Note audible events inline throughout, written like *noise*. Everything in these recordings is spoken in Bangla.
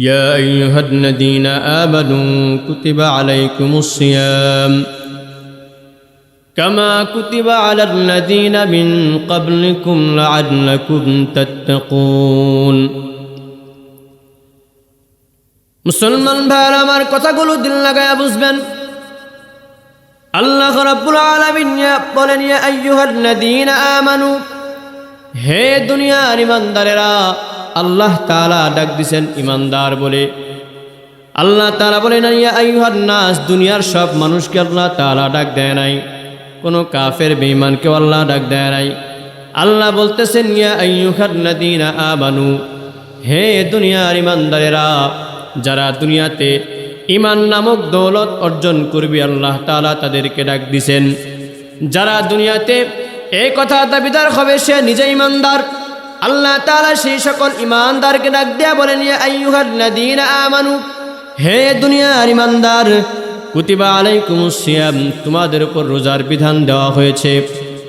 يا أيها الذين آمنوا كتب عليكم الصيام كما كتب على الذين من قبلكم لعلكم تتقون মুসলমান ভাইয়ের আমার কথাগুলো দিল লাগায়া বুঝবেন আল্লাহ রাব্বুল আলামিন বলেন ইয়া আইয়ুহাল্লাযীনা আমানু হে দুনিয়ার ইমানদারেরা আল্লাহ তাআলা ডাক দিছেন ইমানদার বলে। আল্লাহ তাআলা বলেন, ইয়া আইয়ুহান নাস, দুনিয়ার সব মানুষকে আল্লাহ তালা ডাক দেয় নাই। কোনো কাফের বেঈমানকে আল্লাহ ডাক দেয় নাই। আল্লাহ বলতেছেন, ইয়া আইয়ুহাল্লাযীনা আমানু, হে দুনিয়ার ইমানদারেরা, যারা দুনিয়াতে ইমান নামক দৌলত অর্জন করবি, আল্লাহ তালা তাদেরকে ডাক দিছেন। যারা দুনিয়াতে এই কথা দাবিদার হবে, সে নিজে ইমানদার। আল্লাহ তালা সেই সকল ইমানদারকে ডাক দেয়া বলেন আমানু, হে দুনিয়ার ইমানদার কুতিবা আলাইকুমুস সিয়াম, তোমাদের উপর রোজার বিধান দেওয়া হয়েছে।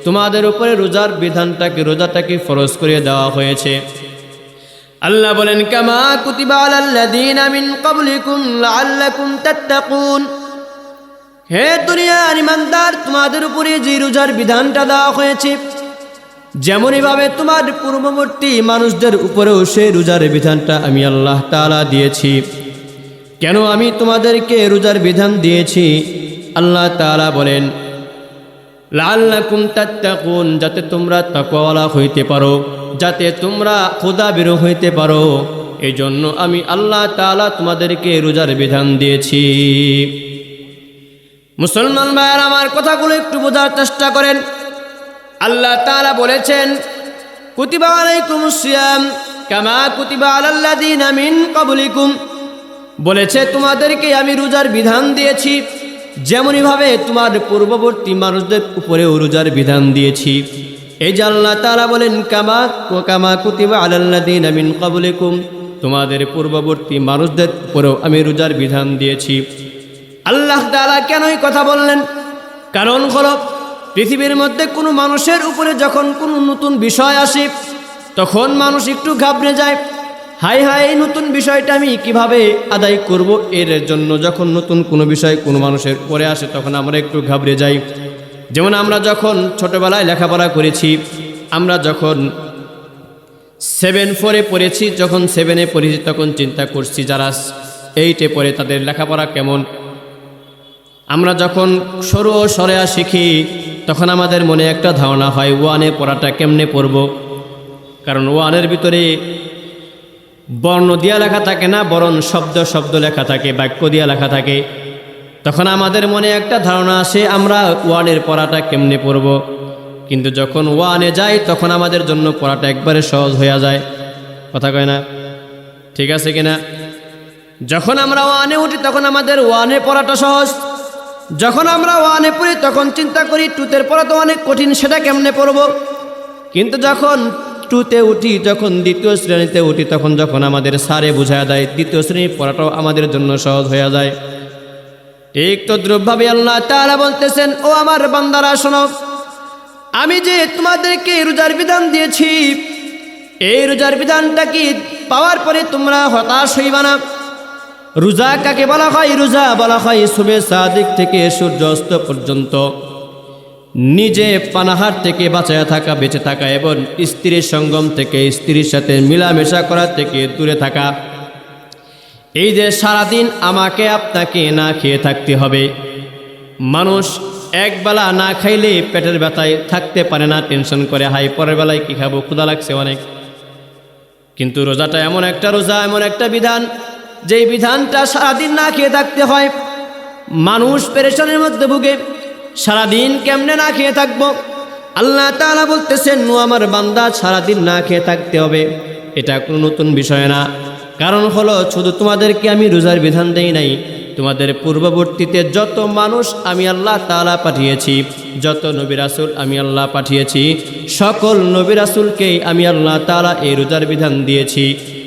তোমাদের উপরে রোজার বিধানটাকে, রোজাটাকে ফরজ করে দেওয়া হয়েছে। আল্লাহ বলেন, কামা কুতিবা মিন তাত্তাকুন। হে দুনিয়ার ইমানদার তোমাদের উপরে যে রোজার বিধানটা দেওয়া হয়েছে যেমনইভাবে তোমার পূর্ববর্তী মানুষদের উপরেও সেই রোজার বিধানটা আমি আল্লাহ তাআলা দিয়েছি। কেন আমি তোমাদেরকে রোজার বিধান দিয়েছি? আল্লাহ তালা বলেন লাল্লাকুম তাত্তাকুন, যাতে তোমরা তাকওয়ালা হইতে পারো, যাতে তোমরা খোদা বেরো হইতে পারো। এই জন্য আমি আল্লাহ তাআলা তোমাদেরকে রোজার বিধান দিয়েছি। মুসলমান ভাইয়ের, আমার কথাগুলো একটু বোঝার চেষ্টা করেন। আল্লাহ তাআলা বলেছেন সিয়াম কামা বলেছে, তোমাদেরকে আমি রোজার বিধান দিয়েছি, যেমনইভাবে তোমার পূর্ববর্তী মানুষদের উপরেও রোজার বিধান দিয়েছি। এই যে আল্লাহ তারা বলেন, কামা কামা কুতিবা আলাল্লাদিন আমিন কাবুলিকুম তোমাদের পূর্ববর্তী মানুষদের উপরেও আমি রোজার বিধান দিয়েছি। আল্লাহ তালা কেনই কথা বললেন? কারণ হলো পৃথিবীর মধ্যে কোনো মানুষের উপরে যখন কোনো নতুন বিষয় আসে, তখন মানুষ একটু ঘাবড়ে যায়। হাই হাই এই নতুন বিষয়টা আমি কীভাবে আদায় করব? এর জন্য যখন নতুন কোনো বিষয় কোনো মানুষের পরে আসে, তখন আমরা একটু ঘাবড়ে যাই। যেমন আমরা যখন ছোটোবেলায় লেখাপড়া করেছি, আমরা যখন সেভেন ফোরে পড়েছি, যখন সেভেনে পড়েছি, তখন চিন্তা করছি, যারা এইটে পড়ে তাদের লেখাপড়া কেমন? আমরা যখন সরু সরেয়া শিখি তখন আমাদের মনে একটা ধারণা হয়, ওয়ানে পড়াটা কেমনে পড়ব? কারণ ওয়ানের ভিতরে বর্ণ দিয়া লেখা থাকে না, বরণ শব্দ শব্দ লেখা থাকে, বাক্য দিয়া লেখা থাকে। তখন আমাদের মনে একটা ধারণা আসে, আমরা ওয়ানের পড়াটা কেমনে পড়ব? কিন্তু যখন ওয়ানে যাই, তখন আমাদের জন্য পড়াটা একবারে সহজ হয়ে যায়। কথা কয় না? ঠিক আছে কিনা? যখন আমরা ওয়ানে উঠি, তখন আমাদের ওয়ানে পড়াটা সহজ। যখন আমরা ওয়ানে পড়ি, তখন চিন্তা করি টুতের পড়া তো অনেক কঠিন, সেটা কেমনে পড়ব? কিন্তু যখন টুতে উঠি, যখন দ্বিতীয় শ্রেণীতে উঠি, তখন যখন আমাদের সারে বুঝায় দেয় দ্বিতীয় শ্রেণির পড়াটাও আমাদের জন্য সহজ হয়ে যায়। ঠিক তো দ্রব্যভাবে আল্লাহ তারা বলতেছেন, ও আমার বান্দারা, শোনো, আমি যে তোমাদেরকে রোজার বিধান দিয়েছি, এই রোজার বিধানটা কি পাওয়ার পরে তোমরা হতাশ হইবা না? রোজা কাকে বলা হয়? রোজা বলা হয় শুভে সাদিক থেকে সূর্যাস্ত পর্যন্ত। নিজে পানাহার থেকে বাঁচায়া থাকা, বেঁচে থাকা এবং স্ত্রীর সঙ্গম থেকে স্ত্রীর সাথে মিলামেশা করা থেকে দূরে থাকা। এই যে সারাদিন আমাকে আপনাকে না খেয়ে থাকতে হবে। মানুষ একবেলা না খাইলে পেটের ব্যথায় থাকতে পারে না, টেনশন করে হাই পরের বেলায় কী খাব? ক্ষুদা লাগছে অনেক। কিন্তু রোজাটা এমন একটা রোজা, এমন একটা বিধান যেই বিধানটা সারাদিন না খেয়ে থাকতে হয়, মানুষ পেরেশানের মধ্যে ভুগে, সারাদিন কেমনে না খেয়ে থাকব? আল্লাহ তাআলা বলতেছেন নু আমার বান্দা, সারাদিন না খেয়ে থাকতে হবে। এটা কোনো নতুন বিষয় না। কারণ হলো, শুধু তোমাদেরকে আমি রোজার বিধান দেই নাই, তোমাদের পূর্ববর্তীতে যত মানুষ আমি আল্লাহ তালা পাঠিয়েছি, যত নবী রাসূল আমি আল্লাহ পাঠিয়েছি, সকল নবী রাসূলকেই আমি আল্লাহ তাআলা এই রোজার বিধান দিয়েছি।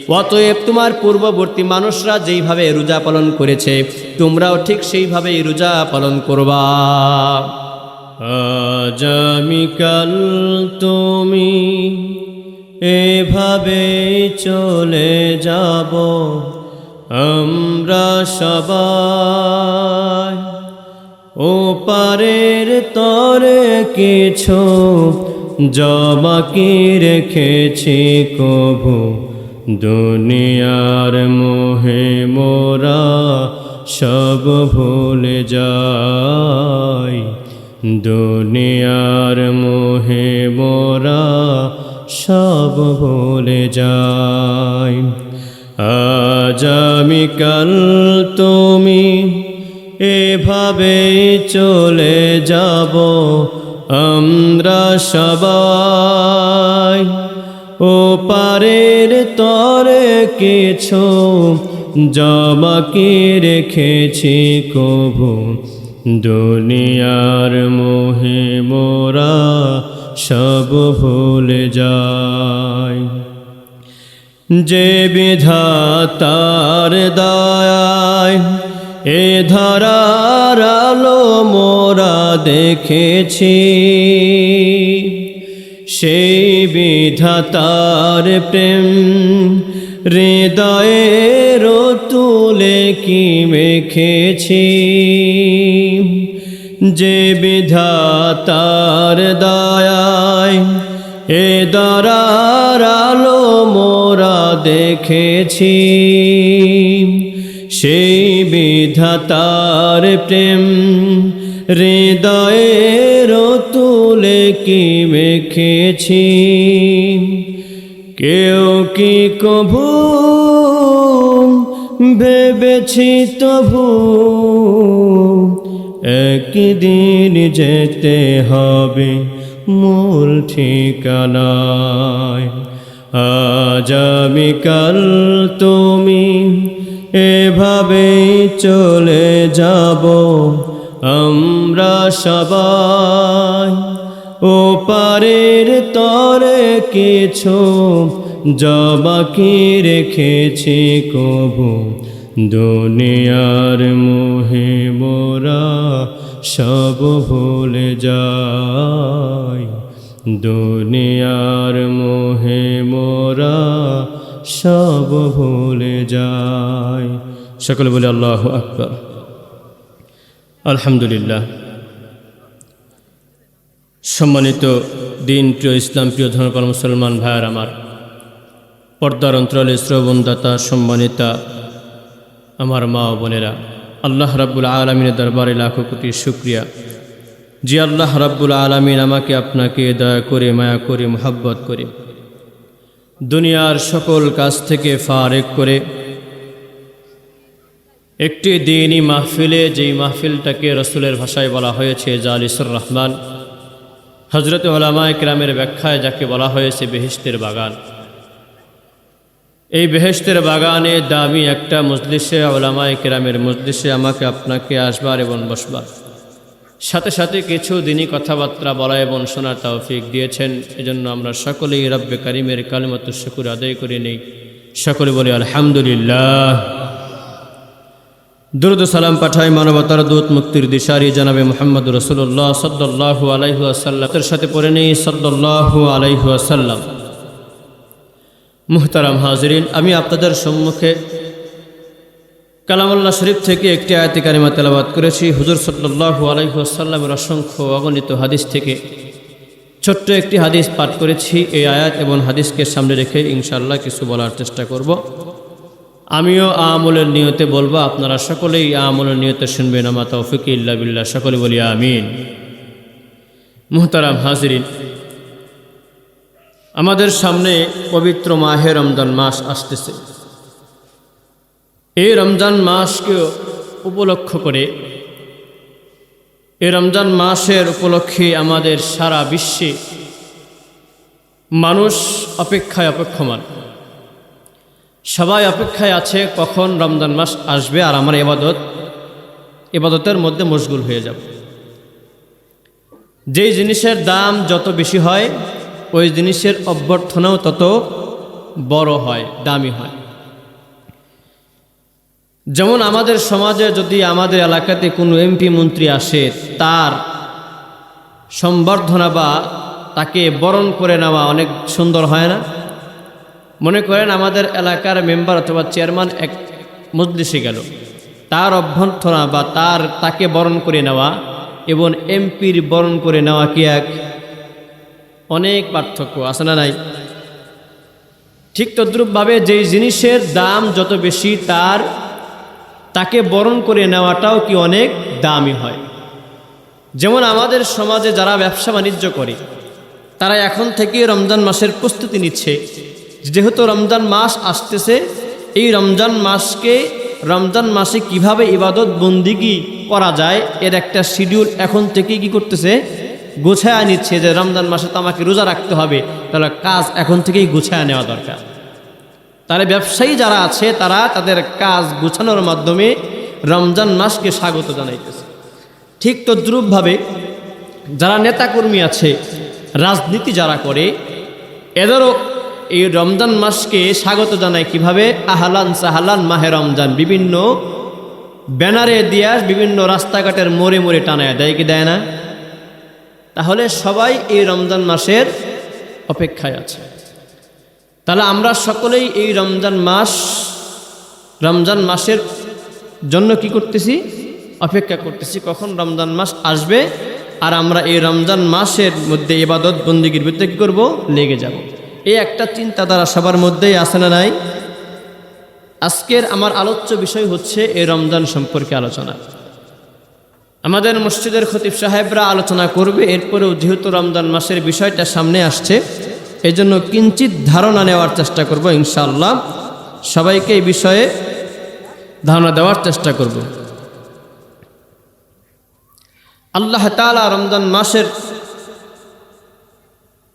অতএব তোমার পূর্ববর্তী মানুষরা যেইভাবে রোজা পালন করেছে, তোমরাও ঠিক সেইভাবেই রোজা পালন করবা। আজ আমি কাল তুমি এভাবে চলে যাব, আমরা সবাই ও পারের তরে কিছু জবাকি রেখেছি কভু? দুনিয়ার মোহে মোরা সব ভুলে যাই। দুনিয়ার মোহে মোরা সব ভুলে যাই। আজ আমি কাল তুমি এভাবে চলে যাব, আমরা সবাই ও পারের তরে কিছু জবাকি রেখেছি কভু দুনিয়ার মোহে মোরা সব ভুলে যায় যে বিধাতার দয়ায় এ ধরার আলো মোরা দেখেছি। সেই বিধাতার প্রেম, হৃদয়ের তুলে কি মেখেছি? যে বিধাতার দয়ায় এ দরার আলো মোরা দেখেছি, সেই বিধাতার প্রেম হৃদয়ের তুলে কি মেখেছি? কেউ কি কভু ভেবেছি তবু একদিন যেতে হবে মূল ঠিকানায়। আজ আমি কাল তুমি এভাবে চলে যাব। আমরা সবাই ও পারের তরে কিছু জবাকি রেখেছি কবু। দুনিয়ার মোহে মোরা সব ভুলে যায় দুনিয়ার মোহে মোরা সব ভুলে যায় সকলে বলে আল্লাহ আকবর। আলহামদুলিল্লাহ। সম্মানিত দিন প্রিয় ইসলাম, প্রিয় ধর্মপাল মুসলমান ভাইয়ার আমার, পর্দার অন্তরালে শ্রবণদাতা, সম্মানিতা আমার মা ও বোনেরা, আল্লাহ রাব্বুল আলমিনের দরবারে লাখো কোটি শুক্রিয়া। জি আল্লাহ রাব্বুল আলমিন আমাকে আপনাকে দয়া করে, মায়া করে, মোহাব্বত করে, দুনিয়ার সকল কাজ থেকে ফারেক করে একটি দিনই মাহফিলে, যেই মাহফিলটাকে রসুলের ভাষায় বলা হয়েছে জালিসুর রহমান হজরত ওলামা ইকরামের ব্যাখ্যায় যাকে বলা হয়েছে বেহেস্তের বাগান। এই বেহেস্তের বাগানে দামি একটা মজলিসে ওলামা ইকরামের মজলিসে আমাকে, আপনাকে আসবার এবং বসবার। সাথে সাথে কিছু দিনই কথাবার্তা বলা এবং শোনার তৌফিক দিয়েছেন। এজন্য আমরা সকলেই রব্বে করিমের কালিমাত শুকুর আদায় করে নেই। সকলে বলি আলহামদুলিল্লাহ। দুরুদ সালাম পাঠাই মানবতার দূত মুক্তির দিশারি জানাবে মোহাম্মদ রসুল্লাহ সদ্দাল্লাহু আলাইহু আসাল্লামের সাথে পড়ে নেই সদ্দাল্লাহু আলাইহু আসাল্লাম মুহতারাম হাজরিন, আমি আপনাদের সম্মুখে কালামুল্লাহ শরীফ থেকে একটি আয়াতি কারিমা তেলাবাদ করেছি। হুজুর সল্লাহু আলাইহু আসাল্লামের অসংখ্য অগণিত হাদিস থেকে ছোট্ট একটি হাদিস পাঠ করেছি। এই আয়াত এবং হাদিসকে সামনে রেখে ইনশাল্লাহ কিছু বলার চেষ্টা করব। আমিও আমলের নিয়তে বলব, আপনারা সকলেই আমলের নিয়তে শুনবেন, আমা তৌফিক ইল্লা সকলে বলি আমিন। মুহতারাম হাজরিন, আমাদের সামনে পবিত্র মাহে রমজান মাস আসতেছে। এই রমজান মাসকে উপলক্ষ করে, এই রমজান মাসের উপলক্ষে আমাদের সারা বিশ্বে মানুষ অপেক্ষায় অপেক্ষমান। সবাই অপেক্ষায় আছে কখন রমজান মাস আসবে আর আমার এবাদত, এবাদতের মধ্যে মশগুল হয়ে যাবে। যেই জিনিসের দাম যত বেশি হয়, ওই জিনিসের অভ্যর্থনাও তত বড় হয়, দামি হয়। যেমন আমাদের সমাজে যদি আমাদের এলাকাতে কোনো এমপি মন্ত্রী আসে, তার সম্বর্ধনা বা তাকে বরণ করে নেওয়া অনেক সুন্দর হয় না? মনে করেন আমাদের এলাকার মেম্বার অথবা চেয়ারম্যান এক মজলিসে গেল। তার অভ্যর্থনা বা তার তাকে বরণ করে নেওয়া এবং এমপির বরণ করে নেওয়া কি এক? অনেক পার্থক্য, আছে না নাই? ঠিক তদ্রূপভাবে যেই জিনিসের দাম যত বেশি, তার তাকে বরণ করে নেওয়াটাও কি অনেক? দামি হয়। যেমন আমাদের সমাজে যারা ব্যবসা বাণিজ্য করে, তারা এখন থেকে রমজান মাসের প্রস্তুতি নিচ্ছে। যেহেতু রমজান মাস আসতেছে, এই রমজান মাসকে রমজান মাসে কীভাবে ইবাদত বন্দিগি করা যায়, এর একটা শিডিউল এখন থেকে কি করতেছে? গোছায় নিচ্ছে যে রমজান মাসে তো আমাকে রোজা রাখতে হবে, তাহলে কাজ এখন থেকেই গুছায় নেওয়া দরকার। তাহলে ব্যবসায়ী যারা আছে, তারা তাদের কাজ গুছানোর মাধ্যমে রমজান মাসকে স্বাগত জানাইতেছে। ঠিক তদ্রূপভাবে যারা নেতাকর্মী আছে, রাজনীতি যারা করে, এদেরও এই রমজান মাসকে স্বাগত জানায় কীভাবে? আহলান সাহালান মাহে রমজান। বিভিন্ন ব্যানারে দিয়া বিভিন্ন রাস্তাঘাটের মোড়ে মোড়ে টানায় দেয় কি দেয় না? তাহলে সবাই এই রমজান মাসের অপেক্ষায় আছে। তাহলে আমরা সকলেই এই রমজান মাস, রমজান মাসের জন্য কি করতেছি? অপেক্ষা করতেছি কখন রমজান মাস আসবে, আর আমরা এই রমজান মাসের মধ্যে এবাদত বন্দিগির ভিতরে কী করব? লেগে যাব। এই একটা চিন্তাধারা সবার মধ্যেই আসে না নাই? আজকের আমার আলোচ্য বিষয় হচ্ছে এই রমজান সম্পর্কে আলোচনা। আমাদের মসজিদের খতিব সাহেবরা আলোচনা করবে, এরপরেও যেহেতু রমজান মাসের বিষয়টা সামনে আসছে এই জন্য কিঞ্চিত ধারণা নেওয়ার চেষ্টা করব ইনশাআল্লাহ। সবাইকে এই বিষয়ে ধারণা দেওয়ার চেষ্টা করব। আল্লাহ তালা রমজান মাসের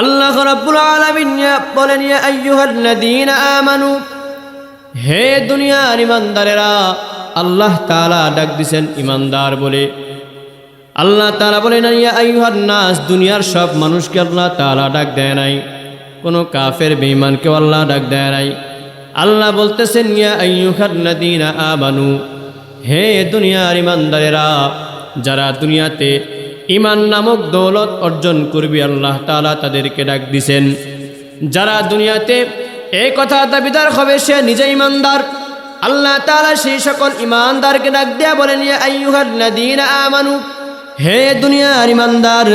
আল্লাহ রাব্বুল আলামিন বলেন, ইয়া আইয়ুহাল্লাযীনা আমানু, হে দুনিয়ার ইমানদারেরা, আল্লাহ তাআলা ডাক দিছেন ইমানদার বলে। আল্লাহ তাআলা বলেন, ইয়া আইয়ুহান নাস দুনিয়ার সব মানুষকে আল্লাহ তাআলা ডাক দেয় নাই। কোনো কাফের বেঈমানকে আল্লাহ ডাক দেয় নাই। আল্লাহ বলতেছেন, ইয়া আইয়ুহাল্লাযীনা আমানু, হে দুনিয়ার ইমানদারেরা, যারা দুনিয়াতে ইমান নামক দৌলত অর্জন করবি আল্লাহ তালা তাদেরকে ডাক দিছেন। যারা দুনিয়াতে এই কথা দাবিদার হবে, সে নিজে ইমানদার। আল্লাহ তালা সেই সকল ইমানদারকে ডাক দেয়া বলেন আমানু, হে দুনিয়ার ইমানদার,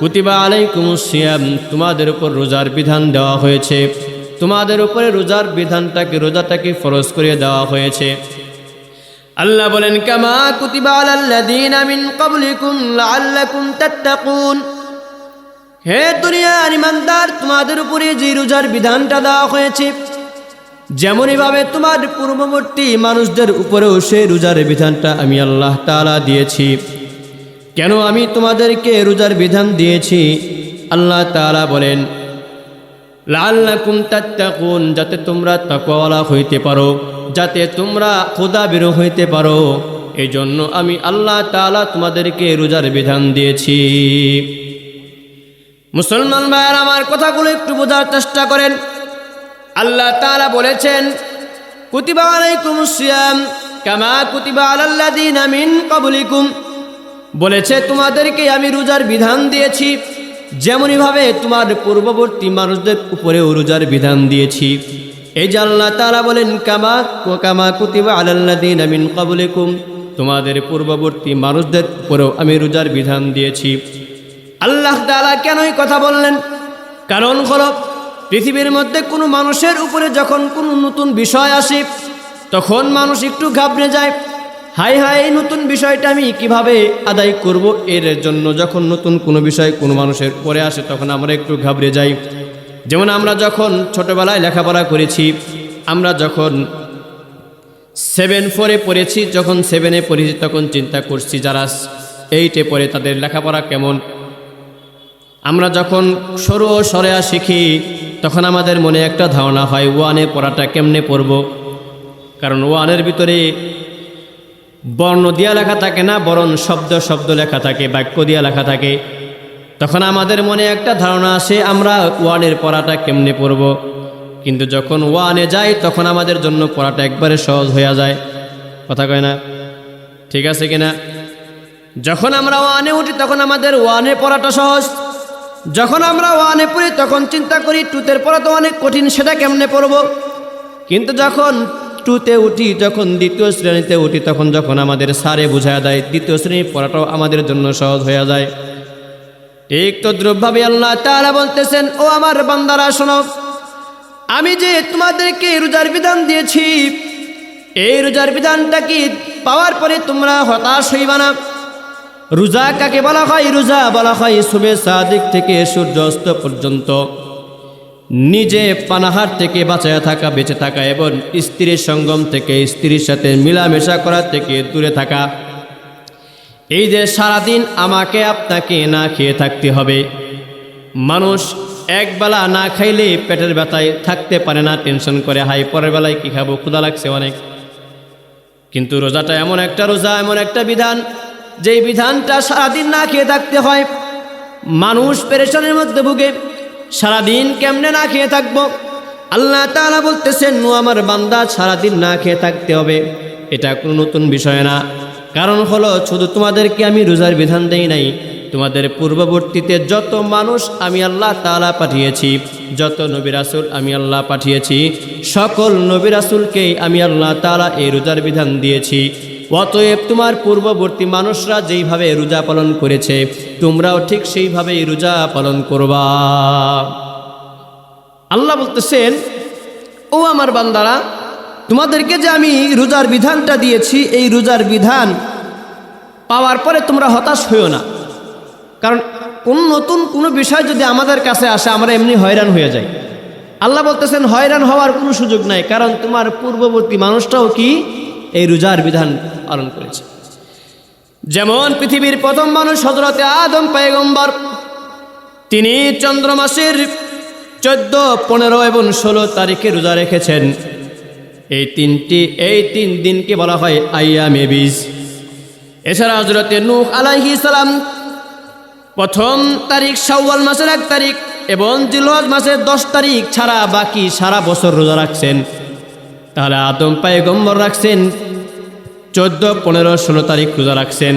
কুতিবা আলাইকুম সিয়াম, তোমাদের উপর রোজার বিধান দেওয়া হয়েছে। তোমাদের উপরে রোজার বিধানটাকে, রোজাটাকে ফরজ করে দেওয়া হয়েছে। আল্লাহ বলেন, কামা কুতিবা আলাল্লাযীনা মিন ক্বাবলিকুম লাআল্লাকুম তাত্তাকুন। হে দুনিয়ার ইমানদার, তোমাদের উপরে যে রোজার বিধানটা দেওয়া হয়েছে। যেমনইভাবে তোমার পূর্ববর্তী মানুষদের উপরেও সেই রোজার বিধানটা আমি আল্লাহ তাআলা দিয়েছি। কেন আমি তোমাদেরকে রোজার বিধান দিয়েছি? আল্লাহ তাআলা বলেন লাল্লাকুম তাত্তাকুন, যাতে তোমরা তাকওয়ালা হইতে পারো। যাতে তোমরা খোদা বেরো হইতে পারো। এই জন্য আমি আল্লাহ তাআলা তোমাদেরকে রোজার বিধান দিয়েছি। মুসলমান ভাইয়ের, আমার কথাগুলো একটু বোঝার চেষ্টা করেন। আল্লাহ তালা বলেছেন মিন ক্বাবলিকুম। বলেছে, তোমাদেরকে আমি রোজার বিধান দিয়েছি, যেমনইভাবে তোমার পূর্ববর্তী মানুষদের উপরেও রোজার বিধান দিয়েছি। এই যে আল্লাহ তারা বলেন, কামা কামা কুতিবা আলাল্লাদিন আমিন কাবুলিকুম তোমাদের পূর্ববর্তী মানুষদের উপরেও আমি রোজার বিধান দিয়েছি। আল্লাহ তালা কেনই কথা বললেন? কারণ হলো, পৃথিবীর মধ্যে কোনো মানুষের উপরে যখন কোনো নতুন বিষয় আসে, তখন মানুষ একটু ঘাবড়ে যায়। হাই হাই এই নতুন বিষয়টা আমি কীভাবে আদায় করব? এর জন্য যখন নতুন কোনো বিষয় কোনো মানুষের পরে আসে, তখন আমরা একটু ঘাবড়ে যাই। যেমন আমরা যখন ছোটবেলায় লেখাপড়া করেছি, আমরা যখন সেভেন ফোরে পড়েছি, যখন সেভেনে পড়েছি, তখন চিন্তা করছি, যারা এইটে পড়ে তাদের লেখাপড়া কেমন? আমরা যখন সরু ও সরেয়া শিখি, তখন আমাদের মনে একটা ধারণা হয় ওয়ানে পড়াটা কেমনে পড়ব? কারণ ওয়ানের ভিতরে বর্ণ দিয়া লেখা থাকে না, বরং শব্দ শব্দ লেখা থাকে, বাক্য দিয়া লেখা থাকে। তখন আমাদের মনে একটা ধারণা আসে, আমরা ওয়ানের পড়াটা কেমনে পড়ব? কিন্তু যখন ওয়ানে যাই, তখন আমাদের জন্য পড়াটা একবারে সহজ হয়ে যায়। কথা কয় না? ঠিক আছে কিনা? যখন আমরা ওয়ানে উঠি, তখন আমাদের ওয়ানে পড়াটা সহজ। যখন আমরা ওয়ানে পড়ি, তখন চিন্তা করি, টুতের পড়া তো অনেক কঠিন, সেটা কেমনে পড়ব? কিন্তু যখন টুতে উঠি, যখন দ্বিতীয় শ্রেণীতে উঠি, তখন যখন আমাদের সারে বুঝায় দেয়, দ্বিতীয় শ্রেণির পড়াটাও আমাদের জন্য সহজ হয়ে যায়। ঠিক তো দ্রব্যভাবে আল্লাহ তাআলা বলতেছেন, ও আমার বান্দারা, শোনো, আমি যে তোমাদেরকে রোজার বিধান দিয়েছি, এই রোজার বিধানটা কি পাওয়ার পরে তোমরা হতাশ হইবা না? রোজা কাকে বলা হয়? রোজা বলা হয় শুভে সাদিক থেকে সূর্যাস্ত পর্যন্ত। নিজে পানাহার থেকে বাঁচায় থাকা, বেঁচে থাকা এবং স্ত্রীর সঙ্গম থেকে স্ত্রীর সাথে মিলামেশা করা থেকে দূরে থাকা। এই যে সারাদিন আমাকে আপনাকে না খেয়ে থাকতে হবে। মানুষ একবেলা না খাইলে পেটের ব্যথায় থাকতে পারে না, টেনশন করে, হাই, পরের বেলায় কী খাব, ক্ষুধা লাগছে অনেক। কিন্তু রোজাটা এমন একটা রোজা, এমন একটা বিধান, যেই বিধানটা সারাদিন না খেয়ে থাকতে হয়। মানুষ পেরেশানের মধ্যে ভুগে, সারাদিন কেমনে না খেয়ে থাকব? আল্লাহ তাআলা বলতেছেন নু আমার বান্দা, সারাদিন না খেয়ে থাকতে হবে। এটা কোনো নতুন বিষয় না। কারণ হলো, শুধু তোমাদেরকে আমি রোজার বিধান দেই নাই, তোমাদের পূর্ববর্তীতে যত মানুষ আমি আল্লাহ তাআলা পাঠিয়েছি, যত নবী রাসূল আমি আল্লাহ পাঠিয়েছি, সকল নবী রাসূলকেই আমি আল্লাহ তাআলা এই রোজার বিধান দিয়েছি। অতএব তোমার পূর্ববর্তী মানুষরা যেইভাবে রোজা পালন করেছে, তোমরাও ঠিক সেইভাবেই রোজা পালন করবা। আল্লাহ বলতেছেন, ও আমার বান্দারা তোমাদেরকে যে আমি রোজার বিধানটা দিয়েছি, এই রোজার বিধান পাওয়ার পরে তোমরা হতাশ হইও না। কারণ কোন নতুন কোনো বিষয় যদি আমাদের কাছে আসে, আমরা এমনি হয়রান হয়ে যাই। আল্লাহ বলতেছেন, হয়রান হওয়ার কোনো সুযোগ নাই, কারণ তোমার পূর্ববর্তী মানুষটাও কি এই রোজার বিধান পালন করেছে। যেমন পৃথিবীর প্রথম মানুষ হজরতে আদম পায়গম্বর, তিনি চন্দ্র মাসের চোদ্দ, পনেরো এবং ষোলো তারিখে রোজা রেখেছেন। এই তিনটি, এই তিন দিনকে বলা হয় আইয়া মেবিজ এছাড়া হজরতে নূহ আলাইহি সালাম প্রথম তারিখ শাওয়াল মাসের এক তারিখ এবং জিলহজ মাসের দশ তারিখ ছাড়া বাকি সারা বছর রোজা রাখছেন। তাহলে আদম পায়গম্বর রাখছেন, চোদ্দ, পনেরো, ষোলো তারিখ রোজা রাখছেন।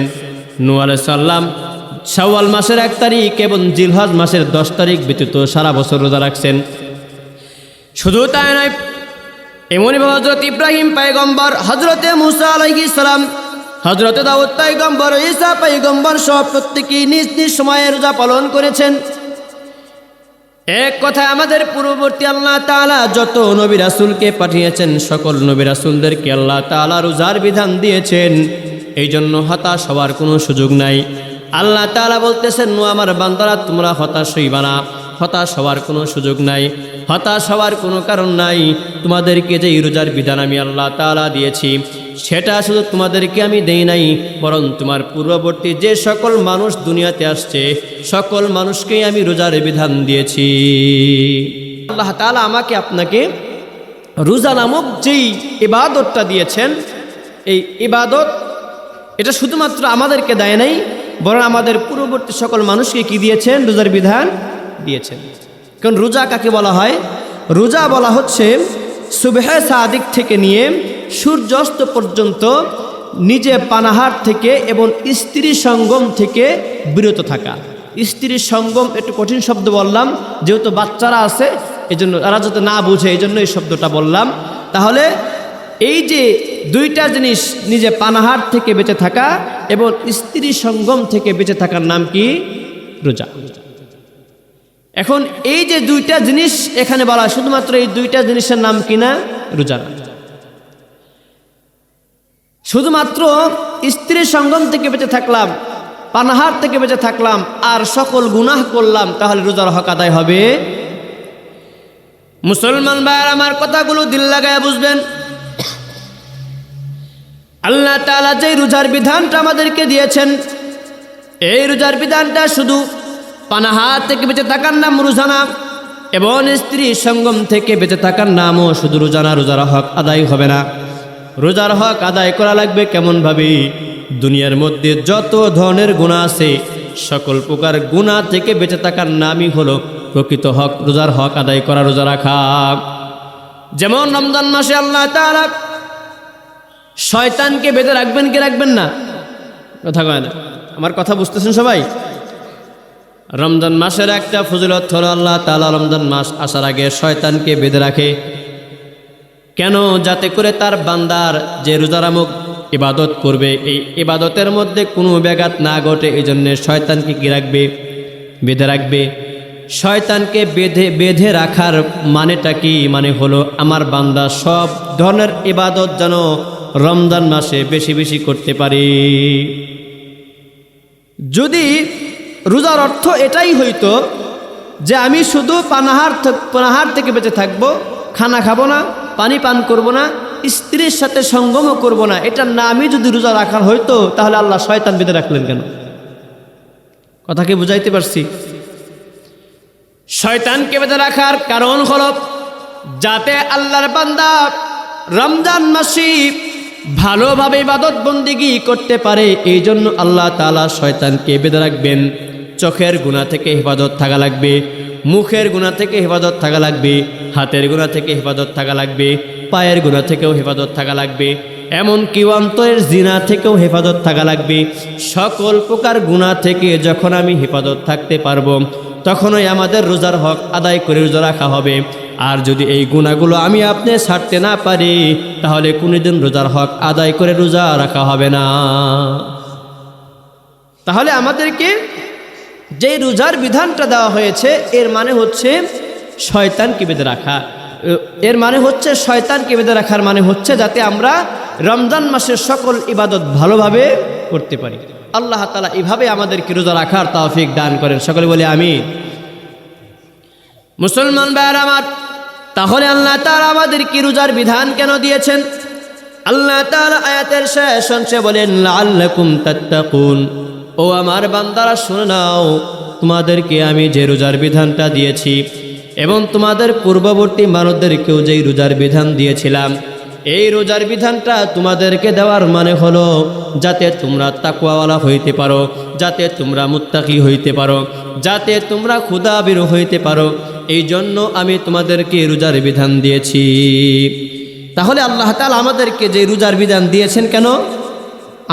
নু সাল্লাম শাওয়াল মাসের এক তারিখ এবং জিলহজ মাসের দশ তারিখ ব্যতীত সারা বছর রোজা রাখছেন। শুধু তাই নয় এমনই হজরত ইব্রাহিম পায়গম্বর হজরতে মুসা আলাইহি সালাম হজরতে দাউদ পাইগম্বর ঈসা পাইগম্বর সব প্রত্যেকেই নিজ নিজ সময়ে রোজা পালন করেছেন। এক কথায় আমাদের পূর্ববর্তী আল্লাহ তাআলা যত নবী রাসূলকে পাঠিয়েছেন, সকল নবী রাসূলদেরকে আল্লাহ তাআলা রোজার বিধান দিয়েছেন। এই জন্য হতাশ হওয়ার কোনো সুযোগ নাই। আল্লাহ তাআলা বলতেছেন নো আমার বান্দারা, তোমরা হতাশ হইবা না। হতাশ হওয়ার কোনো সুযোগ নাই, হতাশ হওয়ার কোনো কারণ নাই। তোমাদেরকে যে রোজার বিধান আমি আল্লাহ তালা দিয়েছি, সেটা শুধু তোমাদেরকে আমি দেই নাই, বরং তোমার পূর্ববর্তী যে সকল মানুষ দুনিয়াতে আসছে, সকল মানুষকেই আমি রোজার বিধান দিয়েছি। আল্লাহ তালা আমাকে আপনাকে রোজা নামক যেই ইবাদতটা দিয়েছেন, এই ইবাদত এটা শুধুমাত্র আমাদেরকে দেয় নাই, বরং আমাদের পূর্ববর্তী সকল মানুষকে কি দিয়েছেন? রোজার বিধান দিয়েছেন। কারণ রোজা কাকে বলা হয়? রোজা বলা হচ্ছে সুবেহে সাদিক থেকে নিয়ে সূর্যাস্ত পর্যন্ত নিজে পানাহার থেকে এবং স্ত্রী সঙ্গম থেকে বিরত থাকা। স্ত্রী সঙ্গম একটু কঠিন শব্দ বললাম, যেহেতু বাচ্চারা আছে এই জন্য তারা যাতে না বুঝে এই জন্য এই শব্দটা বললাম। তাহলে এই যে দুইটা জিনিস নিজে পানাহার থেকে বেঁচে থাকা এবং স্ত্রী সঙ্গম থেকে বেঁচে থাকার নাম কি? রোজা। এখন এই যে দুইটা জিনিস এখানে বলা শুধুমাত্র এই দুইটা জিনিসের নাম কি না? রোজা শুধুমাত্র স্ত্রীর সঙ্গম থেকে বেঁচে থাকলাম, পানাহার থেকে বেঁচে থাকলাম, আর সকল গুনাহ করলাম, তাহলে রোজার হক আদায় হবে। মুসলমান ভাইয়ের, আমার কথাগুলো দিল লাগায় বুঝবেন। আল্লাহ তাআলা যে রোজার বিধানটা আমাদেরকে দিয়েছেন, এই রোজার বিধানটা শুধু পানাহার থেকে বেঁচে থাকার নাম রোজানা, এবং স্ত্রী সঙ্গম থেকে বেঁচে থাকার নামও শুধু রোজানা, রোজার হক আদায় হবে না। রোজার হক আদায় করা লাগবে কেমনভাবে দুনিয়ার মধ্যে যত ধরনের গুণা আছে, সকল প্রকার গুণা থেকে বেঁচে থাকার নামই হলো প্রকৃত হক, রোজার হক আদায় করা, রোজা রাখা। যেমন রমজান মাসে আল্লাহ শয়তানকে বেঁধে রাখবেন কি রাখবেন না? কথা কয় না। আমার কথা বুঝতেছেন সবাই? রমজান মাসের একটা ফজিলত হলো আল্লাহ তাআলা রমজান মাস আসার আগে শয়তানকে বেঁধে রাখে। কেন? যাতে করে তার বান্দার যে রোজারামুখ ইবাদত করবে, এই ইবাদতের মধ্যে কোনো ব্যাঘাত না ঘটে এই জন্যে শয়তানকে কি রাখবে? বেঁধে রাখবে। শয়তানকে বেঁধে বেঁধে রাখার মানেটা কি? মানে হলো আমার বান্দা সব ধরনের ইবাদত যেন রমজান মাসে বেশি বেশি করতে পারি। যদি রোজার অর্থ এটাই হইতো যে আমি শুধু পানাহার পানাহার থেকে বেঁচে থাকব, খানা খাব না, পানি পান করব না, স্ত্রীর সাথে সঙ্গমও করব না। এটার নামই যদি রোজা রাখার হইতো, তাহলে আল্লাহ শয়তান বেঁধে রাখলেন কেন? কথা কি বুঝাইতে পারছি? শয়তানকে বেঁধে রাখার কারণ হল যাতে আল্লাহর বান্দা রমজান মাসি ভালোভাবে ইবাদত বন্দিগি করতে পারে এই জন্য আল্লাহ তাআলা শয়তানকে বেঁধে রাখবেন। চোখের গুণা থেকে হেফাজত থাকা লাগবে, মুখের গুণা থেকে হেফাজত থাকা লাগবে, হাতের গুণা থেকে হেফাজত থাকা লাগবে, পায়ের গুণা থেকেও হেফাজত থাকা লাগবে, এমনকি অন্তরের জিনা থেকেও হেফাজত থাকা লাগবে। সকল প্রকার গুণা থেকে যখন আমি হেফাজত থাকতে পারব, তখনই আমাদের রোজার হক আদায় করে রোজা রাখা হবে। আর যদি এই গুণাগুলো আমি আপনি ছাড়তে না পারি, তাহলে কোনোদিন রোজার হক আদায় করে রোজা রাখা হবে না। তাহলে আমাদেরকে যে রোজার বিধানটা দেওয়া হয়েছে, এর মানে হচ্ছে শয়তানকে বেঁধে রাখা। এর মানে হচ্ছে শয়তানকে বেঁধে রাখার মানে হচ্ছে যাতে আমরা রমজান মাসের সকল ইবাদত ভালোভাবে করতে পারি। আল্লাহ তালা এভাবে আমাদেরকে রোজা রাখার তৌফিক দান করেন। সকলে বলে আমি মুসলমান ভাইয়ার আমার, তাহলে আল্লাহ তাআলা আমাদেরকে রোজার বিধান কেন দিয়েছেন? আল্লাহ তাআলা আয়াতের শেষ অংশে বলেন, লাআল্লাকুম তাত্তাকুন। ও আমার বান্দারা, শুনে নাও, তোমাদেরকে আমি যে রোজার বিধানটা দিয়েছি এবং তোমাদের পূর্ববর্তী মানবদেরকেও যেই রোজার বিধান দিয়েছিলাম, এই রোজার বিধানটা তোমাদেরকে দেওয়ার মানে হলো যাতে তোমরা তাকুয়াওয়ালা হইতে পারো, যাতে তোমরা মুত্তাকি হইতে পারো, যাতে তোমরা ক্ষুদাবির হইতে পারো এই জন্য আমি তোমাদেরকে রোজার বিধান দিয়েছি। তাহলে আল্লাহ তাআলা আমাদেরকে যে রোজার বিধান দিয়েছেন কেন?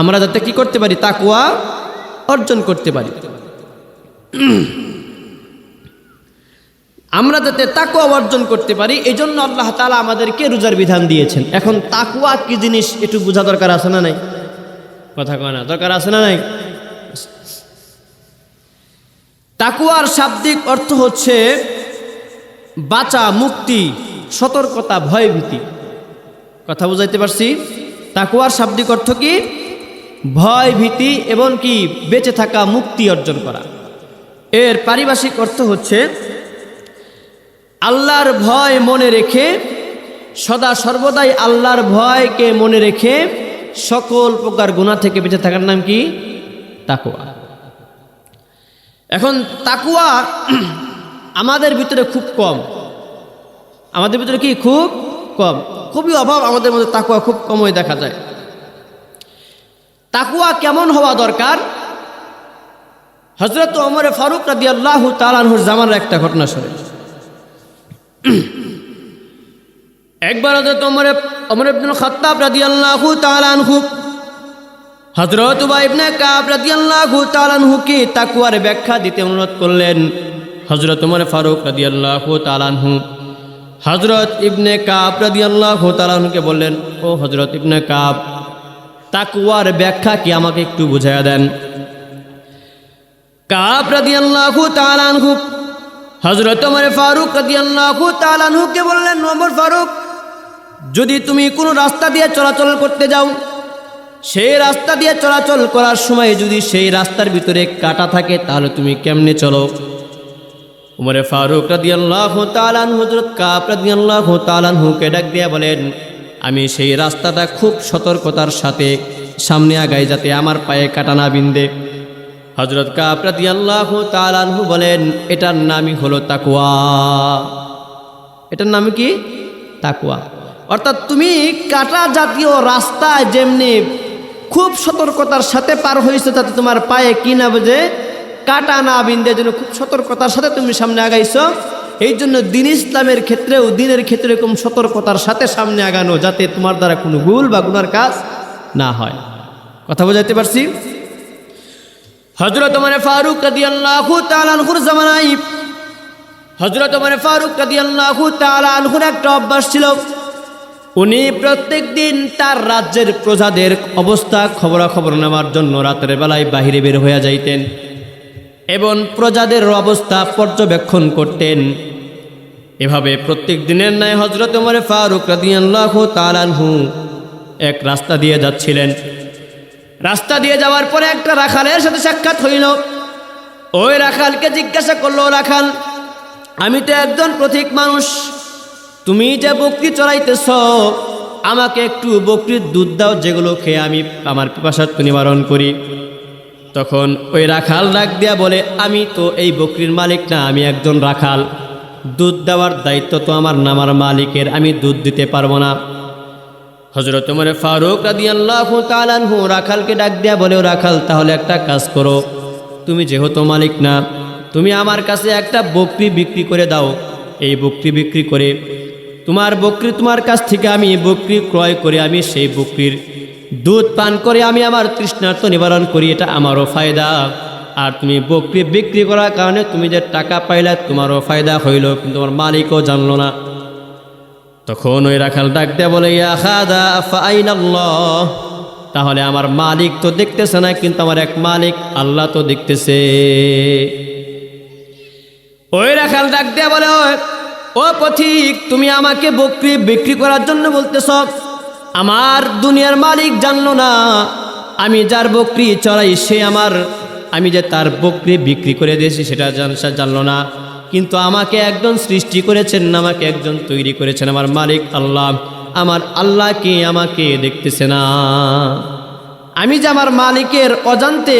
আমরা যাতে কি করতে পারি? তাকুয়া অর্জন করতে পারি। আমরা যাতে তাকুয়া অর্জন করতে পারি এই জন্য আল্লাহ তালা আমাদেরকে রোজার বিধান দিয়েছেন। এখন তাকুয়া কি জিনিস, একটু বোঝা দরকার আছে না নাই? কথা কয় না, দরকার আছে না নাই? তাকুয়ার শাব্দিক অর্থ হচ্ছে বাঁচা, মুক্তি, সতর্কতা, ভয়ভীতি। কথা বুঝাইতে পারছি? তাকুয়ার শাব্দিক অর্থ কি? ভয়, ভীতি এবং কি বেঁচে থাকা মুক্তি অর্জন করা। এর পারিভাষিক অর্থ হচ্ছে, আল্লাহর ভয় মনে রেখে, সদা সর্বদাই আল্লাহর ভয়কে মনে রেখে সকল প্রকার গুণা থেকে বেঁচে থাকার নাম কি? তাকুয়া এখন তাকুয়া *clears throat* আমাদের ভিতরে খুব কম। আমাদের ভিতরে কি? খুব কম। খুবই অভাব আমাদের মধ্যে তাকুয়া খুব কমই দেখা যায়। তাকুয়া কেমন হওয়া দরকার? হজরত ওমরে ফারুক রাদি আল্লাহ তালানহুর জামানের একটা ঘটনা শুনে একবার হজরত ওমরে, ওমর ইবনুল খাত্তাব রাদি আল্লাহ তালানহু হজরত ইবনে কাব রাদিয়াল্লাহু তাআলাহুকে তাকওয়ার ব্যাখ্যা দিতে অনুরোধ করলেন। হজরত ওমর ফারুক রাদিয়াল্লাহু তাআলাহু হজরত ইবনে কাব রাদিয়াল্লাহু তাআলাহুকে বললেন, ও হজরত ইবনে কাব তাকওয়ার ব্যাখ্যা কি আমাকে একটু বুঝাইয়া দেন? কাব রাদিয়াল্লাহু তাআলাহু হজরত ওমর ফারুক রাদিয়াল্লাহু তাআলাহুকে বললেন ওমর ফারুক, যদি তুমি কোনো রাস্তা দিয়ে চলাচল করতে যাও, সেই রাস্তা দিয়ে চলাচল করার সময় যদি সেই রাস্তার ভিতরে কাটা থাকে, তাহলে তুমি কেমনে চলো? উমরে ফারুক রাদিয়াল্লাহ তালান হজরত কাপ রাদিয়াল্লাহ তালানহুকে ডাক দিয়া বলেন আমি সেই রাস্তাটা খুব সতর্কতার সাথে সামনে আগাই যাতে আমার পায়ে কাটা না বিন্দে। হজরত কাপ আল্লাহ তালানহু বলেন, এটার নামই হলো তাকুয়া এটার নাম কি? তাকুয়া অর্থাৎ তুমি কাটা জাতীয় রাস্তায় যেমনি খুব সতর্কতার সাথে পার হয়েছে, তাতে তোমার পায়ে কি না বুঝে, কাটা না বিন্দে যেন খুব সতর্কতার সাথে তুমি সামনে আগাইছো এই জন্য দিন ইসলামের ক্ষেত্রেও দিনের ক্ষেত্রে এরকম সতর্কতার সাথে সামনে আগানো যাতে তোমার দ্বারা কোনো ভুল বা গুনার কাজ না হয়। কথা বোঝাতে পারছি? হজরত মানে ফারুক কাদি আল্লাহ জামানাই হজরত মানে ফারুক কাদি আল্লাহ তালানহুর একটা অভ্যাস ছিল। উনি প্রত্যেক দিন তার রাজ্যের প্রজাদের অবস্থা খবরাখবর নেওয়ার জন্য রাতের বেলায় বাহিরে বের হয়ে যাইতেন। এবং প্রজাদের অবস্থা পর্যবেক্ষণ করতেন। এভাবে প্রত্যেক দিনের ন্যায় হজরত উমরে ফারুক রাদিয়াল্লাহ তালানহু এক রাস্তা দিয়ে যাচ্ছিলেন। রাস্তা দিয়ে যাওয়ার পরে একটা রাখালের সাথে সাক্ষাৎ হইল। ওই রাখালকে জিজ্ঞাসা করল, রাখাল, আমি তো একজন প্রতীক মানুষ। তুমি যে বকরি চড়াইতেছ, আমাকে একটু বকরির দুধ দাও, যেগুলো খেয়ে আমি আমার পিপাসার্থ নিবারণ করি। তখন ওই রাখাল ডাক দিয়া বলে, আমি তো এই বকরির মালিক না, আমি একজন রাখাল। দুধ দেওয়ার দায়িত্ব তো আমার নামার মালিকের। আমি দুধ দিতে পারব না। হজরত উমরে ফারুক রাদিয়াল্লাহু তাআলাহু রাখালকে ডাক দিয়া বলে, "ও রাখাল, তাহলে একটা কাজ করো। তুমি যেহেতু মালিক না, তুমি আমার কাছে একটা বকরি বিক্রি করে দাও। এই বকরি বিক্রি করে, তোমার বকরি তোমার কাছ থেকে আমি বকরি ক্রয় করে আমি সেই বকরির দুধ পান করে আমি আমার তৃষ্ণার্থ নিবারণ করি, এটা আমারও ফায়দা। আর তুমি বকরি বিক্রি করার কারণে তুমি যে টাকা পাইলে তোমারও ফায়দা হইল, কিন্তু তোমার মালিকও জানলো না। তখন ওই রাখাল ডাক দেয়া বলে, "ইয়া খাদা ফাইনাল্লাহ তাহলে আমার মালিক তো দেখতেছে না, কিন্তু আমার এক মালিক আল্লাহ তো দেখতেছে। ওই রাখাল ডাক বলে ও পথিক, তুমি আমাকে বকরি বিক্রি করার জন্য বলতেছ আমার দুনিয়ার মালিক জানলো না। আমি যার বকরি চড়াই, সে আমার। আমি যে তার বকরি বিক্রি করে দিয়েছি, সেটা জানলো না। কিন্তু আমাকে একজন সৃষ্টি করেছেন, আমাকে একজন তৈরি করেছেন আমার মালিক আল্লাহ। আমার আল্লাহকে আমাকে দেখতেছে না। আমি যে আমার মালিকের অজান্তে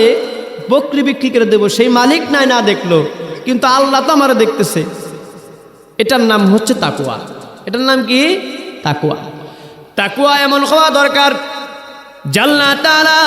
বকরি বিক্রি করে দেব, সেই মালিক নাই না দেখল। কিন্তু আল্লাহ তো আমার দেখতেছে। এটার নাম হচ্ছে তাকুয়া এটার নাম কি? তাকুয়া তাকুয়া এমন হওয়া দরকার। জাল্লা তালা